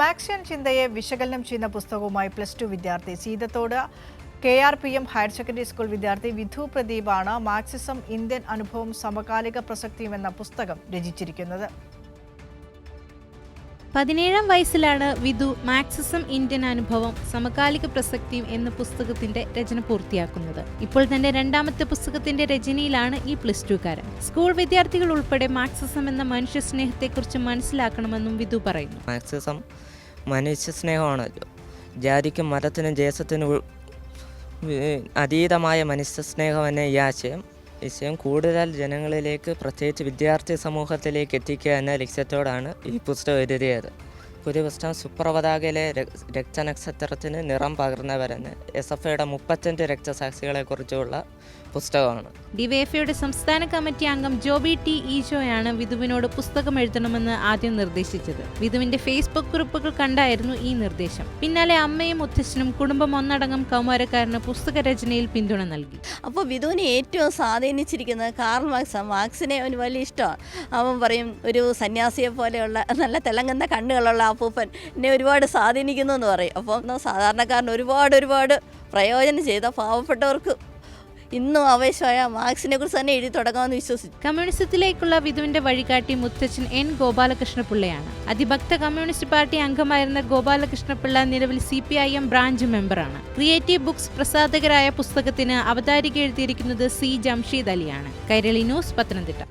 Marxian ചിന്തയെ വിശകലനം ചെയ്യുന്ന പുസ്തകവുമായി പ്ലസ് ടു വിദ്യാർത്ഥി Seethathodu. K R P M higher secondary school വിദ്യാർത്ഥി വിധു പ്രദീപാണ് മാർക്സിസം ഇന്ത്യൻ അനുഭവം സമകാലിക പ്രസക്തിയും എന്ന പുസ്തകം രചിച്ചിരിക്കുന്നത്. പതിനേഴാം വയസ്സിലാണ് വിധു മാക്സിസം ഇന്ത്യൻ അനുഭവം സമകാലിക പ്രസക്തിയും എന്ന പുസ്തകത്തിന്റെ രചന പൂർത്തിയാക്കുന്നത്. ഇപ്പോൾ തന്റെ രണ്ടാമത്തെ പുസ്തകത്തിന്റെ രചനയിലാണ് ഈ പ്ലസ് ടുക്കാരൻ സ്കൂൾ വിദ്യാർത്ഥികൾ ഉൾപ്പെടെ മാക്സിസം എന്ന മനുഷ്യ സ്നേഹത്തെക്കുറിച്ച് മനസ്സിലാക്കണമെന്നും വിധു പറയുന്നു. മാക്സിസം മനുഷ്യ സ്നേഹമാണല്ലോ ജാതിക്കും മതത്തിനും ദേശത്തിനും അതീതമായ മനുഷ്യ സ്നേഹം എന്ന ഈ ആശയം വിഷയം കൂടുതൽ ജനങ്ങളിലേക്ക് പ്രത്യേകിച്ച് വിദ്യാർത്ഥി സമൂഹത്തിലേക്ക് എത്തിക്കുക എന്ന ലക്ഷ്യത്തോടാണ് ഈ പുസ്തകം എഴുതിയത്. പുതിയ സുപ്രവതാകയിലെ രക്തനക്ഷത്രത്തിന് നിറം പകർന്നവരെന്ന് എസ് എഫ് ഐയുടെ മുപ്പത്തഞ്ച് രക്തസാക്ഷികളെക്കുറിച്ചുള്ള പുസ്തകമാണ്. ഡിവൈഎഫ്ഐയുടെ സംസ്ഥാന കമ്മിറ്റി അംഗം ജോബി ടി ഈജോയാണ് വിധുവിനോട് പുസ്തകം എഴുതണമെന്ന് ആദ്യം നിർദ്ദേശിച്ചത്. വിധുവിന്റെ ഫേസ്ബുക്ക് കുറിപ്പുകൾ കണ്ടായിരുന്നു ഈ നിർദ്ദേശം. പിന്നാലെ അമ്മയും മുത്തശ്ശനും കുടുംബം ഒന്നടങ്കം കൗമാരക്കാരന് പുസ്തക രചനയിൽ പിന്തുണ നൽകി. അപ്പോൾ വിധുവിനെ ഏറ്റവും സ്വാധീനിച്ചിരിക്കുന്നത് കാർൽ മാർക്സ് മാർക്സിനെ അവന് വലിയ ഇഷ്ടമാണ്. അവൻ പറയും ഒരു സന്യാസിയെ പോലെയുള്ള നല്ല തിളങ്ങുന്ന കണ്ണുകളുള്ള അപ്പൂപ്പൻ എന്നെ ഒരുപാട് സ്വാധീനിക്കുന്നു എന്ന് പറയും. അപ്പം സാധാരണക്കാരന് ഒരുപാട് ഒരുപാട് പ്രയോജനം ചെയ്ത പാവപ്പെട്ടവർക്ക് ഇന്നും ആവേശമായ മാർക്സിനെ കുറിച്ച് തന്നെ എഴുതി തുടങ്ങാമെന്ന് വിശ്വസിച്ചു. കമ്മ്യൂണിസത്തിലേക്കുള്ള വിധുവിന്റെ വഴികാട്ടി മുത്തച്ഛൻ എൻ ഗോപാലകൃഷ്ണപിള്ളയാണ്. അതിഭക്ത കമ്മ്യൂണിസ്റ്റ് പാർട്ടി അംഗമായിരുന്ന ഗോപാലകൃഷ്ണപിള്ള നിലവിൽ C P I M branch മെമ്പറാണ്. ക്രിയേറ്റീവ് ബുക്സ് പ്രസാധകരായ പുസ്തകത്തിന് അവതാരിക എഴുതിയിരിക്കുന്നത് സി ജംഷീദ് അലിയാണ്. കൈരളി ന്യൂസ് പത്തനംതിട്ട.